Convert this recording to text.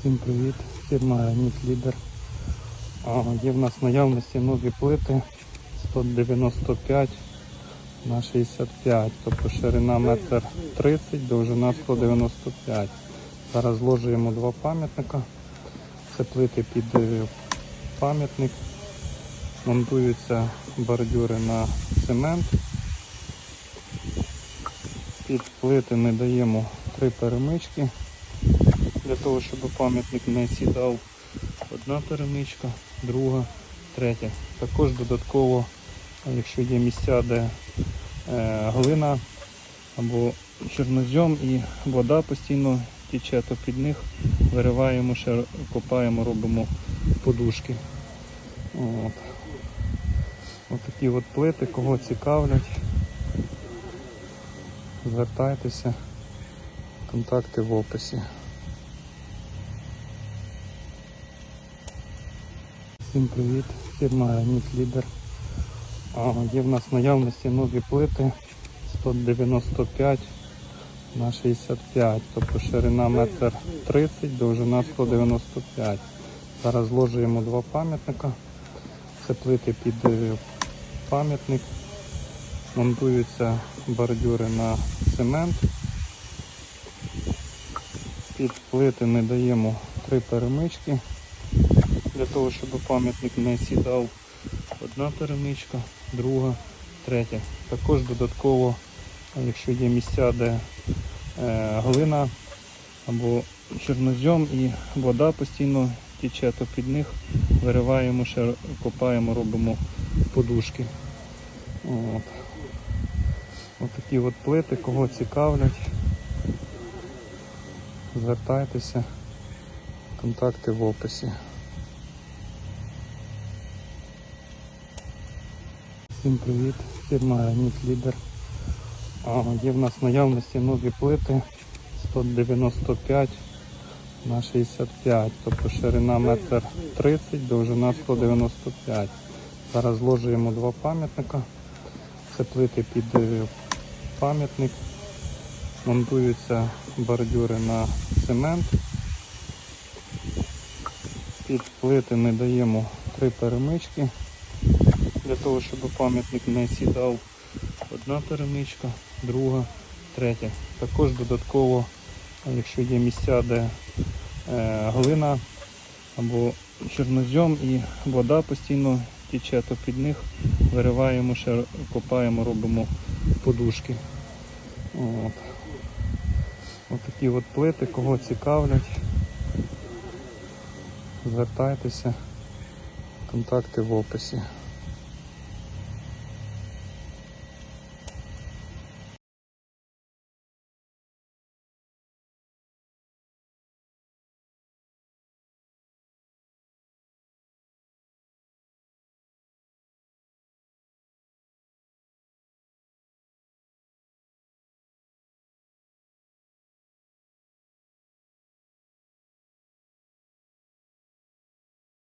Всім привіт, фірма Граніт Лідер. Є в нас наявності нові плити 195 на 65, тобто ширина 1,30 м, довжина 195 Зараз зложуємо два пам'ятника. Це плити під е, пам'ятник. Монтуються бордюри на цемент. Під плити ми даємо три перемички для того, щоб пам'ятник не сідав. Одна перемичка, друга, третя. Також додатково, якщо є місця, де е, глина або чорнозьом і вода постійно тече, то під них вириваємо, ще копаємо, робимо подушки. От. Ось такі от плити, кого цікавлять, звертайтеся, контакти в описі. Всім привіт, фірма Лідер. Є в нас наявності нові плити 195 на 65, тобто ширина 1,30 м, довжина 195 Зараз зложуємо два пам'ятника. Це плити під е, пам'ятник. Монтуються бордюри на цемент. Під плити ми даємо три перемички для того, щоб пам'ятник не сідав. Одна перемичка, друга, третя. Також додатково, якщо є місця, де е, глина або чорнозьом і вода постійно тече, то під них вириваємо, ще копаємо, робимо подушки. От. Ось такі от плити, кого цікавлять, звертайтеся, контакти в описі. Всім привіт, фірма Граніт Лідер. Є в нас наявності нові плити 195 на 65, тобто ширина 1,30 м, довжина 195 Зараз зложуємо два пам'ятника. Це плити під е, пам'ятник. Монтуються бордюри на цемент. Під плити ми даємо три перемички для того, щоб пам'ятник не сідав. Одна перемичка, друга, третя. Також додатково, якщо є місця, де е, глина або чорнозьом і вода постійно тече, то під них вириваємо, ще копаємо, робимо подушки. От. Ось такі от плити, кого цікавлять, звертайтеся, контакти в описі.